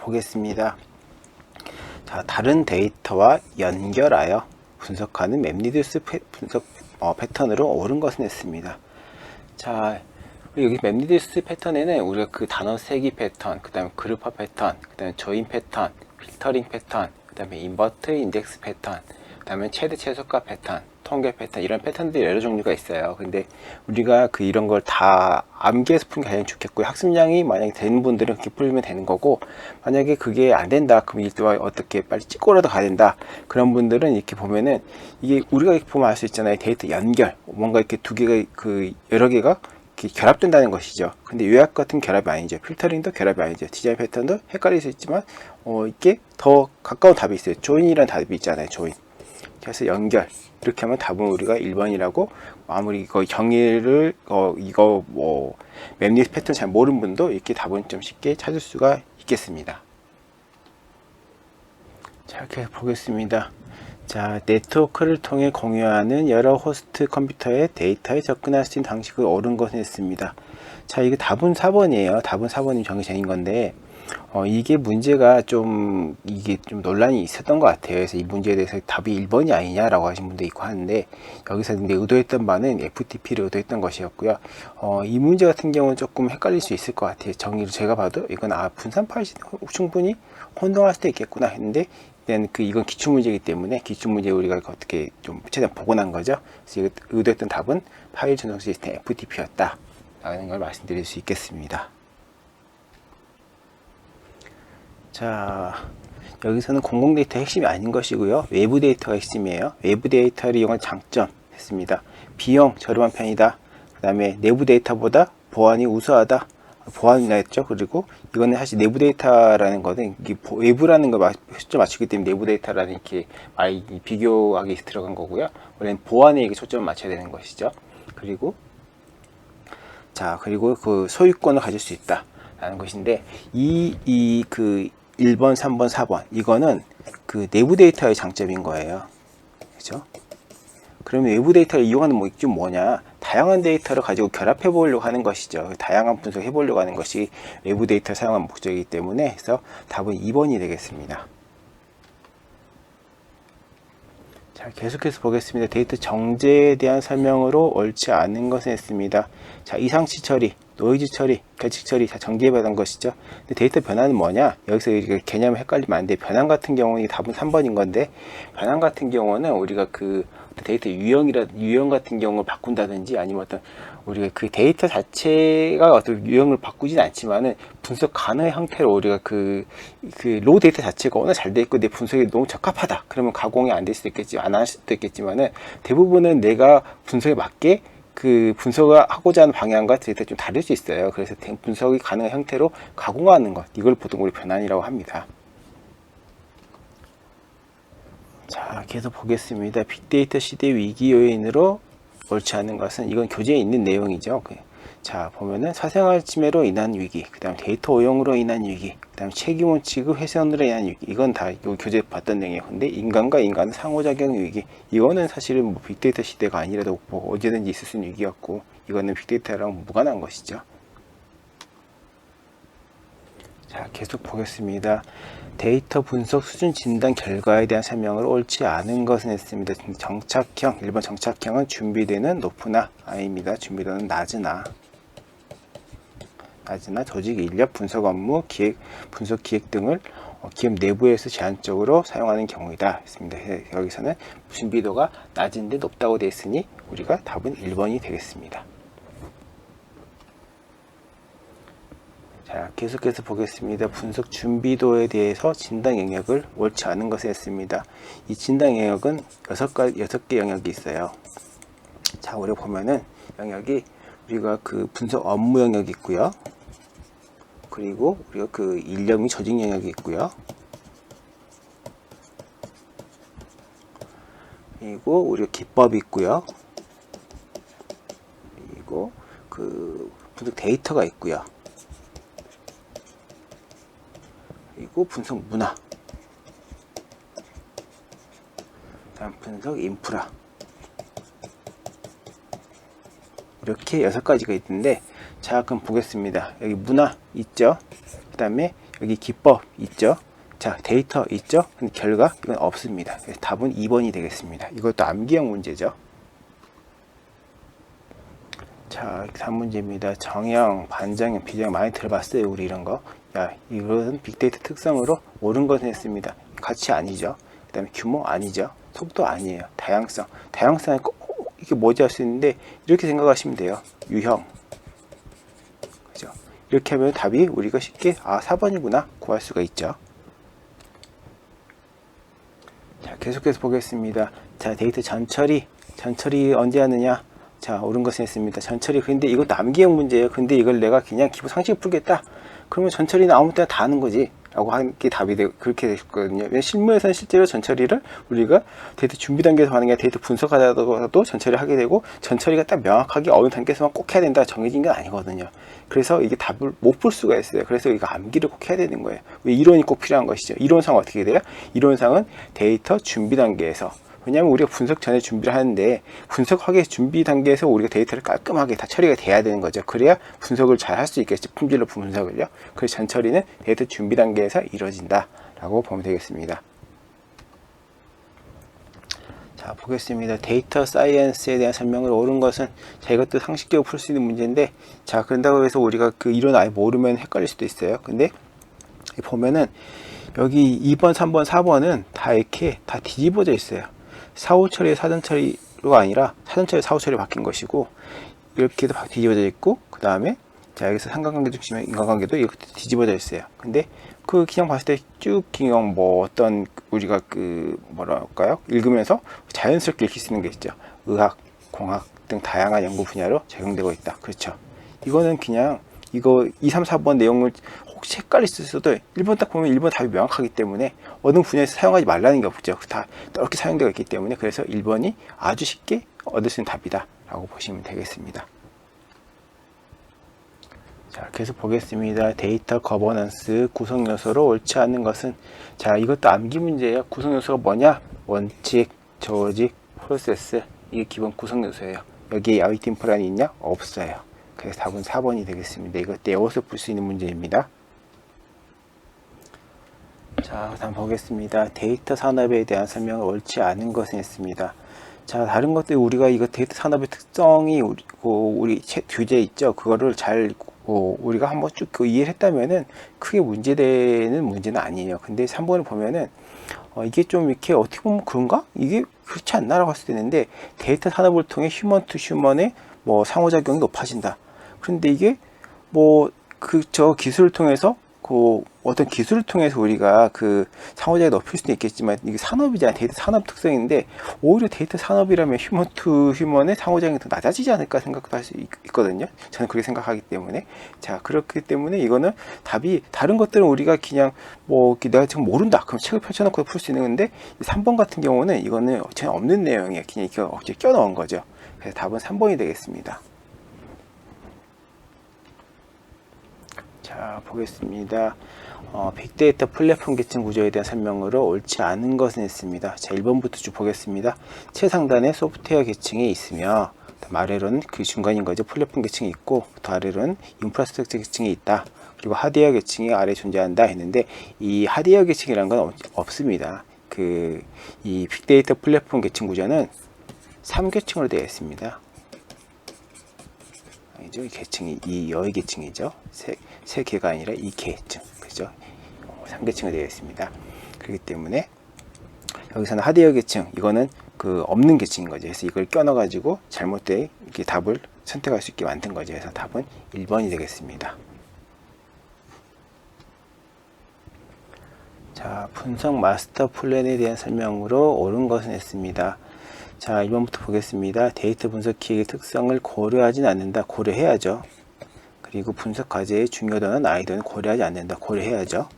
보겠습니다. 자, 다른 데이터와 연결하여 분석하는 맵리드스 패, 분석 어, 패턴으로 옳은 것은 했습니다. 자, 여기 맵리드스 패턴에는 우리가 그 단어 세기 패턴, 그 다음에 그룹화 패턴, 그 다음에 조인 패턴, 필터링 패턴, 그 다음에 인버트 인덱스 패턴, 그 다음에 최대 최소가 패턴, 통계 패턴 이런 패턴들이 여러 종류가 있어요. 근데 우리가 그 이런 걸 다 암기해서 푸는 게 가장 좋겠고요. 학습량이 만약에 되는 분들은 그렇게 풀면 되는 거고 만약에 그게 안 된다 그럼 이때 어떻게 빨리 찍고라도 가야 된다 그런 분들은 이렇게 보면은 이게 우리가 이렇게 보면 알 수 있잖아요. 데이터 연결 뭔가 이렇게 두 개가 그 여러 개가 결합된다는 것이죠. 근데 요약 같은 결합이 아니죠. 필터링도 결합이 아니죠. 디자인 패턴도 헷갈릴 수 있지만 어 이게 더 가까운 답이 있어요. 조인이라는 답이 있잖아요. 조인. 그래서 연결 이렇게 하면 답은 우리가 1번이라고 아무리 이거 정의를 어 이거 뭐 맵리스 패턴 잘 모르는 분도 이렇게 답은 좀 쉽게 찾을 수가 있겠습니다. 자 이렇게 보겠습니다. 자 네트워크를 통해 공유하는 여러 호스트 컴퓨터의 데이터에 접근할 수 있는 방식을 옳은 것을 했습니다. 자 이게 답은 4번이에요. 답은 4번이 정의전인 건데 어, 이게 문제가 좀, 이게 좀 논란이 있었던 것 같아요. 그래서 이 문제에 대해서 답이 1번이 아니냐라고 하신 분도 있고 하는데, 여기서 근데 의도했던 바는 FTP를 의도했던 것이었고요. 어, 이 문제 같은 경우는 조금 헷갈릴 수 있을 것 같아요. 정의를 제가 봐도, 이건 아, 분산 파일 충분히 혼동할 수도 있겠구나 했는데, 그, 이건 기출 문제이기 때문에, 기출 문제 우리가 어떻게 좀 최대한 복원한 거죠. 그래서 의도했던 답은 파일 전송 시스템 FTP였다. 라는 걸 말씀드릴 수 있겠습니다. 자, 여기서는 공공 데이터 핵심이 아닌 것이고요. 외부 데이터가 핵심이에요. 외부 데이터를 이용한 장점 했습니다. 비용 저렴한 편이다. 그 다음에 내부 데이터보다 보안이 우수하다. 보안이라 했죠. 그리고 이거는 사실 내부 데이터라는 거는 이게 외부라는 걸 초점 맞추기 때문에 내부 데이터라는 이렇게 말 비교하기 들어간 거고요. 원래는 보안에 이게 초점을 맞춰야 되는 것이죠. 그리고 자 그리고 그 소유권을 가질 수 있다. 라는 것인데 이 이 그 1번, 3번, 4번 이거는 그 내부 데이터의 장점인 거예요. 그죠? 그러면 외부 데이터를 이용하는 목적이 뭐냐? 다양한 데이터를 가지고 결합해 보려고 하는 것이죠. 다양한 분석해 보려고 하는 것이 외부 데이터 사용한 목적이기 때문에 해서 답은 2번이 되겠습니다. 자, 계속해서 보겠습니다. 데이터 정제에 대한 설명으로 옳지 않은 것을 했습니다. 자, 이상치 처리, 노이즈 처리, 결칙 처리 다 전개받은 것이죠. 근데 데이터 변화는 뭐냐? 여기서 개념을 헷갈리면 안 돼. 변환 같은 경우는 답은 3번인 건데, 변환 같은 경우는 우리가 그 데이터 유형이라, 유형 같은 경우를 바꾼다든지 아니면 어떤 우리가 그 데이터 자체가 어떤 유형을 바꾸진 않지만은 분석 가능한 형태로 우리가 그, 그 로우 데이터 자체가 워낙 잘 돼 있고 내 분석이 너무 적합하다. 그러면 가공이 안 될 수도 있겠지, 안 할 수도 있겠지만은 대부분은 내가 분석에 맞게 그 분석을 하고자 하는 방향과 데이터 좀 다를 수 있어요. 그래서 분석이 가능한 형태로 가공하는 것, 이걸 보통 우리 변환이라고 합니다. 자, 계속 보겠습니다. 빅데이터 시대 위기 요인으로 옳지 않은 것은 이건 교재에 있는 내용이죠. 자, 보면은 사생활 침해로 인한 위기, 그 다음 데이터 오용으로 인한 위기, 그 다음 책임원 취급 훼손으로 인한 위기, 이건 다 요 교재 봤던 내용이에요. 근데 인간과 인간의 상호작용 위기, 이거는 사실은 뭐 빅데이터 시대가 아니라도 뭐 언제든지 있을 수 있는 위기였고, 이거는 빅데이터랑 무관한 것이죠. 자, 계속 보겠습니다. 데이터 분석 수준 진단 결과에 대한 설명을 옳지 않은 것은 했습니다. 정착형, 1번 정착형은 준비되는 높으나 아닙니다. 준비되는 낮으나 낮으나 조직 인력 분석 업무 기획 분석 기획 등을 어, 기업 내부에서 제한적으로 사용하는 경우이다 했습니다. 여기서는 준비도가 낮은데 높다고 되어 있으니 우리가 답은 1번이 되겠습니다. 자, 계속해서 보겠습니다. 분석 준비도에 대해서 진단 영역을 옳지 않은 것을 했습니다. 이 진단 영역은 여섯 가 여섯 개 영역이 있어요. 자, 우리 보면은 영역이 우리가 그 분석 업무 영역이 있고요. 그리고 우리가 그및 조직 영역이 있고요. 그리고 우리가 기법이 있고요. 그리고 그 분석 데이터가 있고요. 그리고 분석 문화 다음 분석 인프라 이렇게 여섯 가지가 있는데 자 그럼 보겠습니다 여기 문화 있죠 그 다음에 여기 기법 있죠? 자, 데이터 있죠? 근데 결과 이건 없습니다. 그래서 답은 2번이 되겠습니다. 이것도 암기형 문제죠. 자, 3문제입니다. 정형, 반정형, 비정형 많이 들어봤어요, 우리 이런 거. 야, 이것은 빅데이터 특성으로 옳은 것은 했습니다. 가치 아니죠. 그 다음에 규모 아니죠. 속도 아니에요. 다양성. 다양성이 꼭 이게 뭐지 할 수 있는데, 이렇게 생각하시면 돼요. 유형. 이렇게 하면 답이 우리가 쉽게, 아, 4번이구나. 구할 수가 있죠. 자, 계속해서 보겠습니다. 자, 데이터 전처리. 전처리 언제 하느냐? 자, 옳은 것은 했습니다. 전처리. 근데 이거 남기형 문제예요. 근데 이걸 내가 그냥 기본 상식 풀겠다. 그러면 전처리는 아무 때나 다 하는 거지. 라고 하는 게 답이 되, 그렇게 됐거든요. 실무에서는 실제로 전처리를 우리가 데이터 준비 단계에서 하는 게 데이터 분석하다가도 전처리를 하게 되고 전처리가 딱 명확하게 어느 단계에서만 꼭 해야 된다 정해진 건 아니거든요. 그래서 이게 답을 못 볼 수가 있어요. 그래서 이거 암기를 꼭 해야 되는 거예요. 왜 이론이 꼭 필요한 것이죠. 이론상 어떻게 돼요? 이론상은 데이터 준비 단계에서 왜냐하면 우리가 분석 전에 준비를 하는데 분석하기 준비 단계에서 우리가 데이터를 깔끔하게 다 처리가 돼야 되는 거죠. 그래야 분석을 잘 할 수 있겠죠. 품질로 분석을요. 그래서 전 처리는 데이터 준비 단계에서 이루어진다라고 보면 되겠습니다. 자 보겠습니다. 데이터 사이언스에 대한 설명을 옳은 것은 자 이것도 상식적으로 풀 수 있는 문제인데 자 그런다고 해서 우리가 그 이론 아예 모르면 헷갈릴 수도 있어요. 근데 보면은 여기 2번, 3번, 4번은 다 이렇게 다 뒤집어져 있어요. 사후 처리, 사전 처리가 아니라 사전 처리, 사후 처리 바뀐 것이고 이렇게도 뒤집어져 있고 그 다음에 자 여기서 상관관계 중심의 인간관계도 이렇게 뒤집어져 있어요. 근데 그 그냥 봤을 때 쭉 그냥 뭐 어떤 우리가 그 뭐랄까요 읽으면서 자연스럽게 읽힐 수 있는 게 있죠. 의학, 공학 등 다양한 연구 분야로 적용되고 있다. 그렇죠. 이거는 그냥 이거 2, 3, 4번 내용을 혹시 헷갈릴 수 있어도 1번 딱 보면 1번 답이 명확하기 때문에 어느 분야에서 사용하지 말라는 게 없죠. 다 이렇게 사용되어 있기 때문에 그래서 1번이 아주 쉽게 얻을 수 있는 답이다 라고 보시면 되겠습니다. 자, 계속 보겠습니다. 데이터 거버넌스 구성 요소로 옳지 않은 것은 자, 이것도 암기 문제예요. 구성 요소가 뭐냐? 원칙, 조직, 프로세스. 이게 기본 구성 요소예요. 여기에 야위팀 플란이 있냐? 없어요. 그래서 답은 4번이 되겠습니다. 이것 떼어서 풀 수 있는 문제입니다. 자, 다음 보겠습니다. 데이터 산업에 대한 설명을 옳지 않은 것은 했습니다. 자, 다른 것들 우리가 이거 데이터 산업의 특성이 우리, 우리 교재 있죠. 그거를 잘 우리가 한번 쭉그 이해를 했다면은 크게 문제되는 문제는 아니에요. 근데 3번을 보면은 어, 이게 좀 이렇게 어떻게 보면 그런가? 이게 그렇지 않나라고 할수 있는데 데이터 산업을 통해 휴먼 투 휴먼의 뭐 상호작용이 높아진다. 그런데 이게 뭐 그 저 기술을 통해서 그 어떤 기술을 통해서 우리가 그 상호작용을 높일 수는 있겠지만 이게 산업이잖아요. 데이터 산업 특성인데 오히려 데이터 산업이라면 휴먼 투 휴먼의 상호작용이 더 낮아지지 않을까 생각도 할 수 있거든요. 저는 그렇게 생각하기 때문에 자 그렇기 때문에 이거는 답이 다른 것들은 우리가 그냥 뭐 내가 지금 모른다 그럼 책을 펼쳐놓고 풀 수 있는 건데 3번 같은 경우는 이거는 전혀 없는 내용이에요. 그냥 이거 어째 껴넣은 거죠. 그래서 답은 3번이 되겠습니다. 자 보겠습니다. 어, 빅데이터 플랫폼 계층 구조에 대한 설명으로 옳지 않은 것은 있습니다. 자 1번부터 쭉 보겠습니다. 최상단에 소프트웨어 계층이 있으며 아래로는 그 중간인 거죠. 플랫폼 계층이 있고 더 아래로는 인프라스트럭처 계층이 있다. 그리고 하드웨어 계층이 아래 존재한다 했는데 이 하드웨어 계층이라는 건 없습니다. 그 이 빅데이터 플랫폼 계층 구조는 3계층으로 되어 있습니다. 아니죠. 이 계층이 이 여의 계층이죠. 세, 세 개가 아니라 이 계층. 그죠? 3계층으로 어, 되어 있습니다. 그렇기 때문에 여기서는 하드웨어 계층 이거는 그 없는 계층인 거죠. 그래서 이걸 껴넣어 가지고 잘못된 이렇게 답을 선택할 수 있게 만든 거죠. 그래서 답은 1번이 되겠습니다. 자, 분석 마스터 플랜에 대한 설명으로 옳은 것은 했습니다. 자, 1번부터 보겠습니다. 데이터 분석 기획의 특성을 고려하진 않는다. 고려해야죠. 그리고 분석 과제의 중요도는 난이도는 고려하지 않는다. 고려해야죠.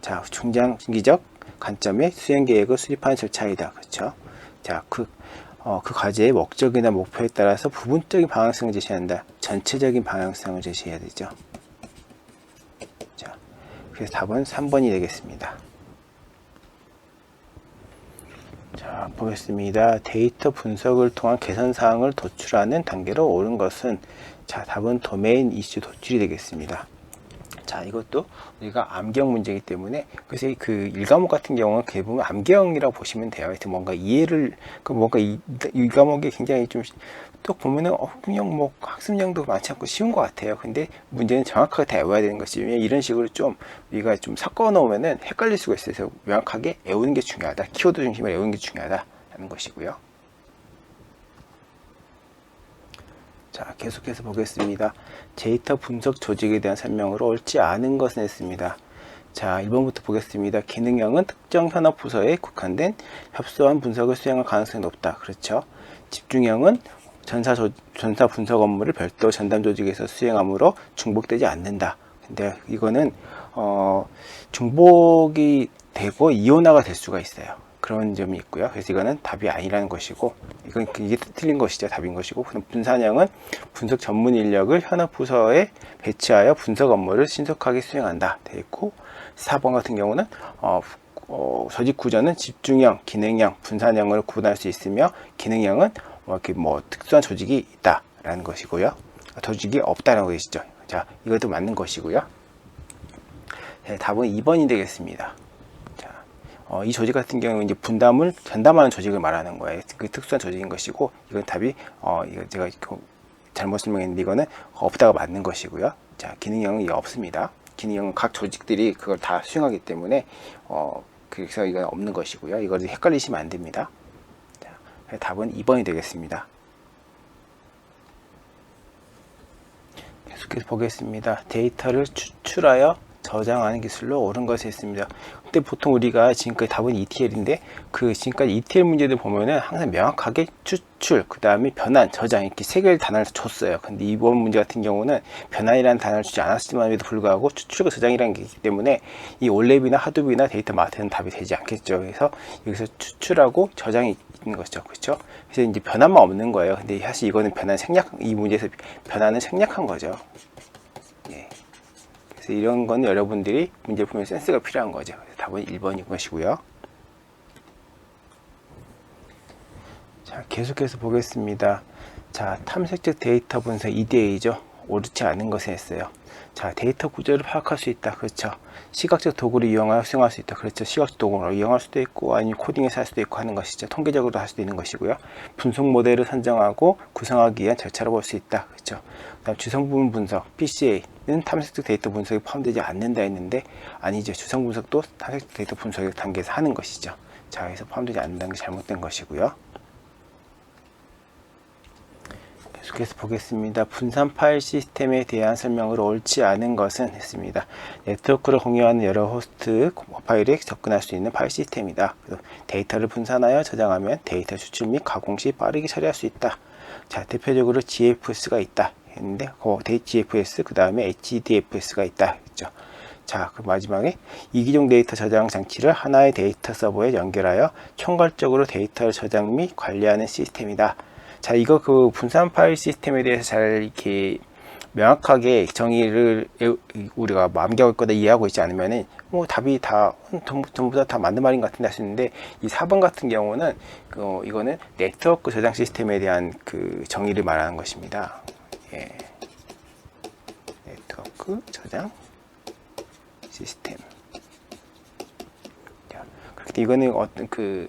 자, 중장기적 관점의 수행 계획을 수립하는 절차이다. 그렇죠? 자, 그, 어, 그 과제의 목적이나 목표에 따라서 부분적인 방향성을 제시한다. 전체적인 방향성을 제시해야 되죠. 자, 그래서 답은 3번이 되겠습니다. 자, 보겠습니다. 데이터 분석을 통한 개선 사항을 도출하는 단계로 옳은 것은 자, 답은 도메인 이슈 도출이 되겠습니다. 자, 이것도 우리가 암기형 문제이기 때문에 그래서 그 일과목 같은 경우는 대부분 암기형이라고 보시면 돼요. 하여튼 뭔가 이해를 그 뭔가 이, 이 과목이 굉장히 좀 또 보면은 어, 그냥 뭐 학습량도 많지 않고 쉬운 것 같아요. 근데 문제는 정확하게 다 외워야 되는 것이 이런 식으로 좀 우리가 좀 섞어 놓으면은 헷갈릴 수가 있어서 명확하게 외우는 게 중요하다. 키워드 중심으로 외우는 게 중요하다라는 것이고요. 자, 계속해서 보겠습니다. 데이터 분석 조직에 대한 설명으로 옳지 않은 것은 했습니다. 자, 1번부터 보겠습니다. 기능형은 특정 현업 부서에 국한된 협소한 분석을 수행할 가능성이 높다. 그렇죠. 집중형은 전사, 조, 전사 분석 업무를 별도 전담 조직에서 수행하므로 중복되지 않는다. 근데 이거는 어, 중복이 되고 이온화가 될 수가 있어요. 그런 점이 있고요. 그래서 이거는 답이 아니라는 것이고, 이건 이게 틀린 것이죠. 답인 것이고, 분산형은 분석 전문 인력을 현업 부서에 배치하여 분석 업무를 신속하게 수행한다. 되어 있고, 4번 같은 경우는 어, 어, 조직 구조는 집중형, 기능형, 분산형으로 구분할 수 있으며 기능형은 뭐 이렇게 뭐 특수한 조직이 있다라는 것이고요. 조직이 없다라는 것이죠. 자, 이것도 맞는 것이고요. 네, 답은 2번이 되겠습니다. 자, 어, 이 조직 같은 경우는 이제 분담을 전담하는 조직을 말하는 거예요. 그 특수한 조직인 것이고, 이건 답이 어, 이거 제가 잘못 설명했는데 이거는 없다가 맞는 것이고요. 자, 기능형은 없습니다. 기능형은 각 조직들이 그걸 다 수행하기 때문에 어, 그래서 이건 없는 것이고요. 이걸 헷갈리시면 안 됩니다. 자, 답은 2번이 되겠습니다. 계속해서 보겠습니다. 데이터를 추출하여 저장하는 기술로 옳은 것이 있습니다. 근데 보통 우리가 지금까지 답은 ETL인데 그 지금까지 ETL 문제들 보면은 항상 명확하게 추출, 그 다음에 변환, 저장 이렇게 세 개의 단어를 줬어요. 근데 이번 문제 같은 경우는 변환이라는 단어를 주지 않았음에도 불구하고 추출과 저장이라는 게 있기 때문에 이 올랩이나 하드비나 데이터 마트는 답이 되지 않겠죠. 그래서 여기서 추출하고 저장이 있는 것이죠. 그렇죠? 그래서 이제 변환만 없는 거예요. 근데 사실 이거는 변환 생략, 이 문제에서 변환은 생략한 거죠. 그래서 이런 건 여러분들이 문제 풀면 센스가 필요한 거죠. 답은 1번인 것이고요. 자, 계속해서 보겠습니다. 자, 탐색적 데이터 분석 EDA죠. 옳지 않은 것을 했어요. 자, 데이터 구조를 파악할 수 있다. 그렇죠. 시각적 도구를 이용하여 수행할 수 있다. 그렇죠. 시각적 도구를 이용할 수도 있고, 아니면 코딩에서 할 수도 있고 하는 것이죠. 통계적으로 할 수도 있는 것이고요. 분석 모델을 선정하고 구성하기 위한 절차를 볼수 있다. 그렇죠. 그 다음 주성 부분 분석, PCA는 탐색적 데이터 분석이 포함되지 않는다 했는데, 아니죠. 주성 분석도 탐색적 데이터 분석의 단계에서 하는 것이죠. 자, 그래서 포함되지 않는다는 게 잘못된 것이고요. 계속해서 보겠습니다. 분산 파일 시스템에 대한 설명으로 옳지 않은 것은 했습니다. 네트워크를 공유하는 여러 호스트 파일에 접근할 수 있는 파일 시스템이다. 데이터를 분산하여 저장하면 데이터 추출 및 가공 시 빠르게 처리할 수 있다. 자, 대표적으로 GFS가 있다. 했는데, 그 GFS, 그 다음에 HDFS가 있다. 했죠. 자, 그 마지막에 이기종 데이터 저장 장치를 하나의 데이터 서버에 연결하여 총괄적으로 데이터를 저장 및 관리하는 시스템이다. 자, 이거 그 분산 파일 시스템에 대해서 잘 이렇게 명확하게 정의를 우리가 암기하고 있거나 이해하고 있지 않으면은 뭐 답이 다 전부 다, 다 맞는 말인 것 같은데 있는데 이 4번 같은 경우는 그 이거는 네트워크 저장 시스템에 대한 그 정의를 말하는 것입니다. 예. 네트워크 저장 시스템. 이거는 어떤 그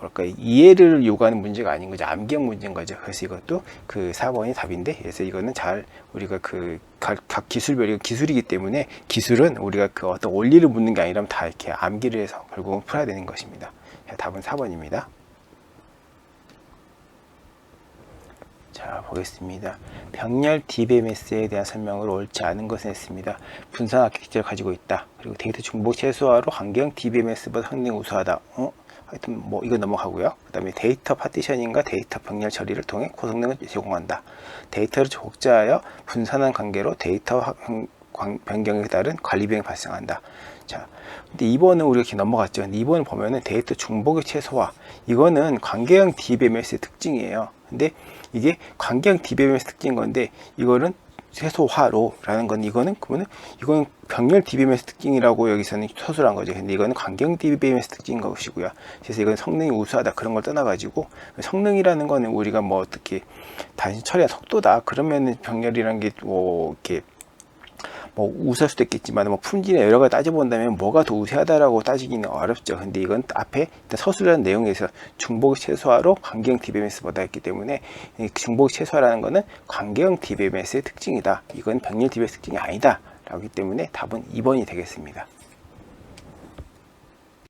뭐랄까 이해를 요구하는 문제가 아닌 거죠 암기형 문제인 거죠 그래서 이것도 그 4번이 답인데 그래서 이거는 잘 우리가 그 각, 각 기술별이 기술이기 때문에 기술은 우리가 그 어떤 원리를 묻는 게 아니라 다 이렇게 암기를 해서 결국은 풀어야 되는 것입니다 답은 4번입니다 자 보겠습니다. 병렬 DBMS에 대한 설명을 옳지 않은 것을 했습니다. 분산 아키텍처를 가지고 있다. 그리고 데이터 중복 최소화로 환경 DBMS보다 성능이 우수하다. 어? 하여튼 뭐 이거 넘어가고요. 그 다음에 데이터 파티셔닝과 데이터 병렬 처리를 통해 고성능을 제공한다. 데이터를 복제하여 분산한 관계로 데이터 변경에 따른 관리 비용이 발생한다. 자, 근데 2번은 우리가 이렇게 넘어갔죠. 근데 2번을 보면은 데이터 중복의 최소화. 이거는 관계형 DBMS의 특징이에요. 근데 이게 관계형 DBMS 특징인 건데 이거는 최소화로라는 건 이거는 그러면 이거는 병렬 DBMS 특징이라고 여기서는 서술한 거죠. 근데 이거는 관경 DBMS 특징인 것이고요. 그래서 이건 성능이 우수하다 그런 걸 떠나가지고 성능이라는 거는 우리가 뭐 어떻게 단순 처리한 속도다 그러면은 병렬이라는 게뭐 이렇게 뭐 우수할 수도 있겠지만 뭐 품질이나 여러 가지 따져본다면 뭐가 더 우세하다라고 따지기는 어렵죠. 근데 이건 앞에 서술이라는 내용에서 중복 최소화로 관계형 DBMS보다 했기 때문에 이 중복 최소화라는 거는 관계형 DBMS의 특징이다. 이건 병렬 DBMS 특징이 아니다. 라기 때문에 답은 2번이 되겠습니다.